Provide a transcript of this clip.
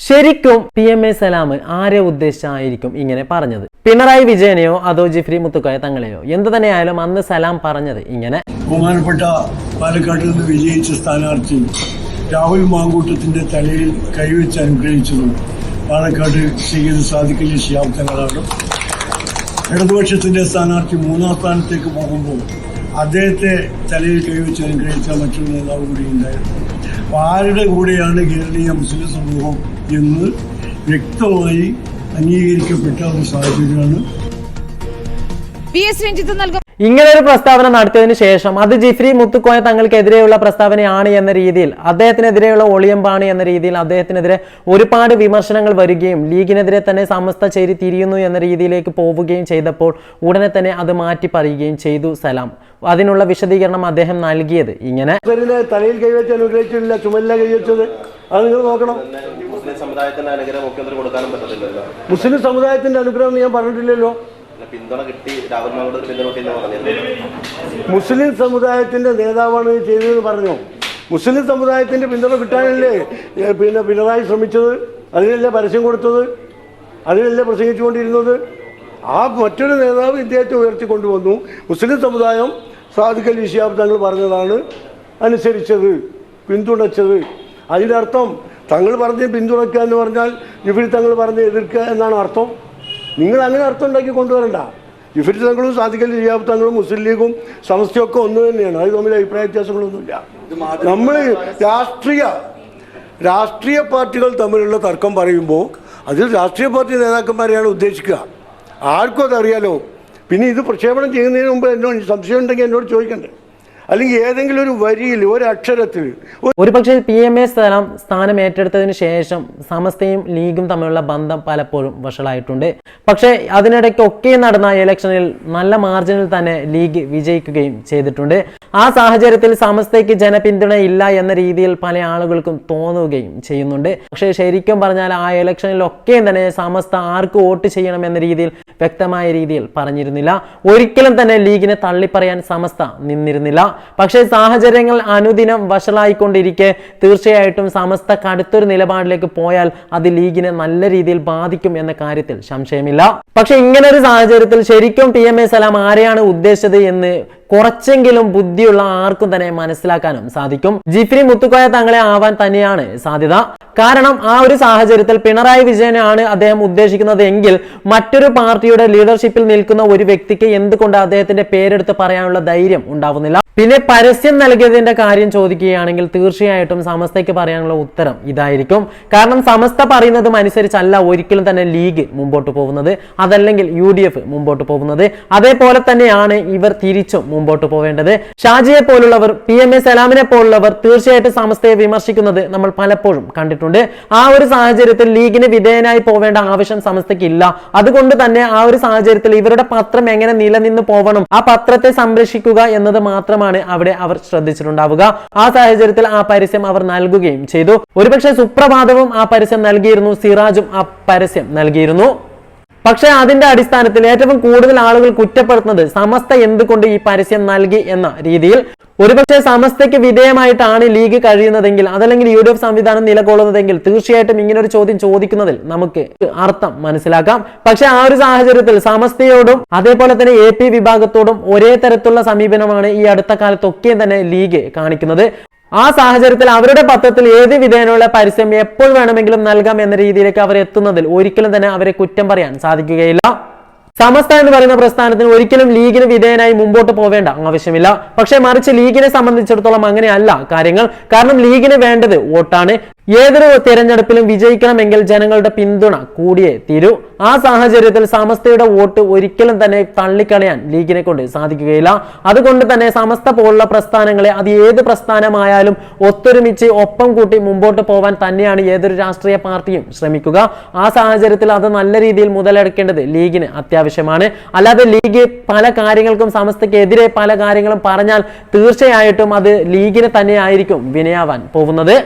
ശരിക്കും P M A സലാം ആരെ ഉദ്ദേശിച്ചായിരിക്കും ഇങ്ങനെ പറഞ്ഞത്? പിണറായി വിജയനെയോ അതോ ജിഫ്രി മുത്തുക്കായ തങ്ങളെയോ? എന്ത് തന്നെയായാലും അന്ന് സലാം പറഞ്ഞത് ഇങ്ങനെ. ബഹുമാനപ്പെട്ട പാലക്കാട്ടിൽ നിന്ന് വിജയിച്ച സ്ഥാനാർത്ഥി രാഹുൽ മാങ്കൂട്ടത്തിന്റെ തലയിൽ കൈവച്ച് അനുഗ്രഹിച്ചതും പാലക്കാട് ചെയ്ത് സാധിക്കില്ല ശിയാബ് തങ്ങളാണ് ഇടതുപക്ഷത്തിന്റെ സ്ഥാനാർത്ഥി മൂന്നാം സ്ഥാനത്തേക്ക് പോകുമ്പോൾ അദ്ദേഹത്തെ തലയിൽ കൈവച്ച് അനുഗ്രഹിച്ച മറ്റൊരു നേതാവ് കൂടി ഉണ്ടായിരുന്നു. ആരുടെ കൂടെയാണ് കേരളീയ മുസ്ലിം സമൂഹം എന്ന് വ്യക്തമായി അംഗീകരിക്കപ്പെട്ട ഒരു സാഹചര്യമാണ്. വി എസ് രഞ്ജിത്ത് നൽകും. ഇങ്ങനെ ഒരു പ്രസ്താവന നടത്തിയതിനു ശേഷം അത് ജിഫ്രി മുത്തുക്കോയ തങ്ങൾക്കെതിരെയുള്ള പ്രസ്താവനയാണ് എന്ന രീതിയിൽ അദ്ദേഹത്തിനെതിരെയുള്ള ഒളിയമ്പാണ് എന്ന രീതിയിൽ അദ്ദേഹത്തിനെതിരെ ഒരുപാട് വിമർശനങ്ങൾ വരികയും ലീഗിനെതിരെ തന്നെ സമസ്ത ചേരി തിരിയുന്നു എന്ന രീതിയിലേക്ക് പോവുകയും ചെയ്തപ്പോൾ ഉടനെ തന്നെ അത് മാറ്റി പറയുകയും ചെയ്തു സലാം. അതിനുള്ള വിശദീകരണം അദ്ദേഹം നൽകിയത് ഇങ്ങനെ. തലയിൽ കൈവച്ചാൽ ചുമല്ല ചുമലില കൈവച്ചത്. അത് നിങ്ങൾ നോക്കണം. മുസ്ലിം സമുദായത്തിന്റെ അനുഗ്രഹം മുഖ്യമന്ത്രി കൊടുക്കാനും പറ്റത്തില്ലല്ലോ. മുസ്ലിം സമുദായത്തിന്റെ അനുഗ്രഹം ഞാൻ പറഞ്ഞിട്ടില്ലല്ലോ. പിന്തുണ കിട്ടി രാഹുൽ മാങ്കോട് പിന്തുണ കിട്ടിയെന്ന് പറഞ്ഞിരുന്നു. മുസ്ലിം സമുദായത്തിന്റെ നേതാവാണ് ചെയ്തതെന്ന് പറഞ്ഞു? മുസ്ലിം സമുദായത്തിന്റെ പിന്തുണ കിട്ടാനല്ലേ പിന്നെ പിണറായി ശ്രമിച്ചത്? അതിനല്ലേ പരസ്യം കൊടുത്തത്? അതിനല്ലേ പ്രസംഗിച്ചുകൊണ്ടിരുന്നത്? ആ മറ്റൊരു നേതാവ് ഇദ്ദേഹത്തെ ഉയർത്തിക്കൊണ്ടുവന്നു. മുസ്ലിം സമുദായം സാധുക്കൽ വിഷയാബ് തങ്ങൾ പറഞ്ഞതാണ് അനുസരിച്ചത് പിന്തുണച്ചത്. അതിന്റെ അർത്ഥം തങ്ങൾ പറഞ്ഞ് പിന്തുണയ്ക്കുക എന്ന് പറഞ്ഞാൽ ഇവർ തങ്ങൾ പറഞ്ഞ് എതിർക്കുക എന്നാണ് അർത്ഥം. നിങ്ങൾ അങ്ങനെ അർത്ഥം ഉണ്ടാക്കി കൊണ്ടുവരണ്ട. ഇഫിർ തങ്ങളും സാധിക്കൽ ഷിയാബ് തങ്ങളും മുസ്ലിം ലീഗും സമസ്തയൊക്കെ ഒന്ന് തന്നെയാണ്. അത് തമ്മിൽ അഭിപ്രായ വ്യത്യാസങ്ങളൊന്നുമില്ല. നമ്മൾ രാഷ്ട്രീയ രാഷ്ട്രീയ പാർട്ടികൾ തമ്മിലുള്ള തർക്കം പറയുമ്പോൾ അതിൽ രാഷ്ട്രീയ പാർട്ടി നേതാക്കന്മാരെയാണ് ഉദ്ദേശിക്കുക. ആർക്കും അതറിയാലോ. പിന്നെ ഇത് പ്രക്ഷേപണം ചെയ്യുന്നതിന് മുമ്പ് എന്നോട് സംശയം ഉണ്ടെങ്കിൽ എന്നോട് ചോദിക്കണ്ടേ? അല്ലെങ്കിൽ ഏതെങ്കിലും ഒരു വരിയിൽ ഒരു അക്ഷരത്തിൽ ഒരു ഒരുപക്ഷെ പി എം എ സ്ഥലം സ്ഥാനം ഏറ്റെടുത്തതിന് ശേഷം സമസ്തയും ലീഗും തമ്മിലുള്ള ബന്ധം പലപ്പോഴും വഷളായിട്ടുണ്ട്. പക്ഷേ അതിനിടയ്ക്കൊക്കെ നടന്ന ഇലക്ഷനിൽ നല്ല മാർജിനിൽ തന്നെ ലീഗ് വിജയിക്കുകയും ചെയ്തിട്ടുണ്ട്. ആ സാഹചര്യത്തിൽ സമസ്തയ്ക്ക് ജനപിന്തുണ ഇല്ല എന്ന രീതിയിൽ പല ആളുകൾക്കും തോന്നുകയും ചെയ്യുന്നുണ്ട്. പക്ഷേ ശരിക്കും പറഞ്ഞാൽ ആ ഇലക്ഷനിൽ ഒക്കെ തന്നെ സമസ്ത ആർക്ക് വോട്ട് ചെയ്യണം എന്ന രീതിയിൽ വ്യക്തമായ രീതിയിൽ പറഞ്ഞിരുന്നില്ല. ഒരിക്കലും തന്നെ ലീഗിനെ തള്ളിപ്പറയാൻ സമസ്ത നിന്നിരുന്നില്ല. പക്ഷേ സാഹചര്യങ്ങൾ അനുദിനം വഷളായിക്കൊണ്ടിരിക്കെ. തീർച്ചയായിട്ടും സമസ്ത കടുത്തൊരു നിലപാടിലേക്ക് പോയാൽ അത് ലീഗിനെ നല്ല രീതിയിൽ ബാധിക്കും എന്ന കാര്യത്തിൽ സംശയമില്ല. പക്ഷെ ഇങ്ങനെ ഒരു സാഹചര്യത്തിൽ ശരിക്കും ടി എം എ സലാം ആരെയാണ് ഉദ്ദേശിച്ചത് എന്ന് കുറച്ചെങ്കിലും ബുദ്ധിയുള്ള ആർക്കും തന്നെ മനസ്സിലാക്കാനും സാധിക്കും. ജിഫ്രി മുത്തുക്കോയ തങ്ങളെ ആവാൻ തന്നെയാണ് സാധ്യത. കാരണം ആ ഒരു സാഹചര്യത്തിൽ പിണറായി വിജയനാണ് അദ്ദേഹം ഉദ്ദേശിക്കുന്നത് എങ്കിൽ മറ്റൊരു പാർട്ടിയുടെ ലീഡർഷിപ്പിൽ നിൽക്കുന്ന ഒരു വ്യക്തിക്ക് എന്തുകൊണ്ട് അദ്ദേഹത്തിന്റെ പേരെടുത്ത് പറയാനുള്ള ധൈര്യം ഉണ്ടാവുന്നില്ല? പിന്നെ പരസ്യം നൽകിയതിന്റെ കാര്യം ചോദിക്കുകയാണെങ്കിൽ തീർച്ചയായിട്ടും സമസ്തയ്ക്ക് പറയാനുള്ള ഉത്തരം ഇതായിരിക്കും. കാരണം സമസ്ത പറയുന്നതും അനുസരിച്ചല്ല ഒരിക്കലും തന്നെ ലീഗ് മുമ്പോട്ട് പോകുന്നത്. അതല്ലെങ്കിൽ യു ഡി എഫ് മുമ്പോട്ട് പോകുന്നത്. അതേപോലെ തന്നെയാണ് ഇവർ തിരിച്ചും മുമ്പോട്ട് പോവേണ്ടത്. ഷാജിയെ പോലുള്ളവർ പി എം എ സലാമിനെ പോലുള്ളവർ തീർച്ചയായിട്ടും സമസ്തയെ വിമർശിക്കുന്നത് നമ്മൾ പലപ്പോഴും കണ്ടിട്ടുണ്ട്. ആ ഒരു സാഹചര്യത്തിൽ ലീഗിന് വിധേയനായി പോവേണ്ട ആവശ്യം സമസ്തയ്ക്ക് ഇല്ല അതുകൊണ്ട് തന്നെ ആ ഒരു സാഹചര്യത്തിൽ ഇവരുടെ പത്രം എങ്ങനെ നിലനിന്ന് പോവണം ആ പത്രത്തെ സംരക്ഷിക്കുക എന്നത് മാത്രമാണ് അവിടെ അവർ ശ്രദ്ധിച്ചിട്ടുണ്ടാവുക. ആ സാഹചര്യത്തിൽ ആ പരസ്യം അവർ നൽകുകയും ചെയ്തു. ഒരുപക്ഷെ സുപ്രഭാതവും ആ പരസ്യം നൽകിയിരുന്നു സിറാജും ആ പരസ്യം നൽകിയിരുന്നു. പക്ഷേ അതിന്റെ അടിസ്ഥാനത്തിൽ ഏറ്റവും കൂടുതൽ ആളുകൾ കുറ്റപ്പെടുത്തുന്നത് സമസ്ത എന്തുകൊണ്ട് ഈ പരസ്യം നൽകി എന്ന രീതിയിൽ ഒരുപക്ഷെ സമസ്തയ്ക്ക് വിധേയമായിട്ടാണ് ലീഗ് കഴിയുന്നതെങ്കിൽ അതല്ലെങ്കിൽ യു ഡി എഫ് സംവിധാനം നിലകൊള്ളുന്നതെങ്കിൽ തീർച്ചയായിട്ടും ഇങ്ങനെ ഒരു ചോദ്യം ചോദിക്കുന്നതിൽ നമുക്ക് അർത്ഥം മനസ്സിലാക്കാം. പക്ഷെ ആ ഒരു സാഹചര്യത്തിൽ സമസ്തയോടും അതേപോലെ തന്നെ എ പി വിഭാഗത്തോടും ഒരേ തരത്തിലുള്ള സമീപനമാണ് ഈ അടുത്ത കാലത്തൊക്കെ തന്നെ ലീഗ് കാണിക്കുന്നത്. ആ സാഹചര്യത്തിൽ അവരുടെ പത്രത്തിൽ ഏത് വിധേയനുള്ള പരസ്യം എപ്പോൾ വേണമെങ്കിലും നൽകാം എന്ന രീതിയിലേക്ക് അവർ എത്തുന്നതിൽ ഒരിക്കലും തന്നെ അവരെ കുറ്റം പറയാൻ സാധിക്കുകയില്ല. സമസ്ത എന്ന് പറയുന്ന പ്രസ്ഥാനത്തിന് ഒരിക്കലും ലീഗിന് വിധേയനായി മുമ്പോട്ട് പോവേണ്ട ആവശ്യമില്ല. പക്ഷേ മറിച്ച് ലീഗിനെ സംബന്ധിച്ചിടത്തോളം അങ്ങനെയല്ല കാര്യങ്ങൾ. കാരണം ലീഗിന് വേണ്ടത് വോട്ടാണ്. ഏതൊരു തെരഞ്ഞെടുപ്പിലും വിജയിക്കണമെങ്കിൽ ജനങ്ങളുടെ പിന്തുണ കൂടിയേ തീരൂ. ആ സാഹചര്യത്തിൽ സമസ്തയുടെ വോട്ട് ഒരിക്കലും തന്നെ തള്ളിക്കളയാൻ ലീഗിനെ കൊണ്ട് സാധിക്കുകയില്ല. അതുകൊണ്ട് തന്നെ സമസ്ത പോലുള്ള പ്രസ്ഥാനങ്ങളെ അത് ഏത് പ്രസ്ഥാനമായാലും ഒത്തൊരുമിച്ച് ഒപ്പം കൂട്ടി മുമ്പോട്ട് പോവാൻ തന്നെയാണ് ഏതൊരു രാഷ്ട്രീയ പാർട്ടിയും ശ്രമിക്കുക. ആ സാഹചര്യത്തിൽ അത് നല്ല രീതിയിൽ മുതലെടുക്കേണ്ടത് ലീഗിന് അത്യാവശ്യമാണ്. അല്ലാതെ ലീഗ് പല കാര്യങ്ങൾക്കും സമസ്തയ്ക്കെതിരെ പല കാര്യങ്ങളും പറഞ്ഞാൽ തീർച്ചയായിട്ടും അത് ലീഗിന് തന്നെയായിരിക്കും വിനയാവാൻ പോകുന്നത്.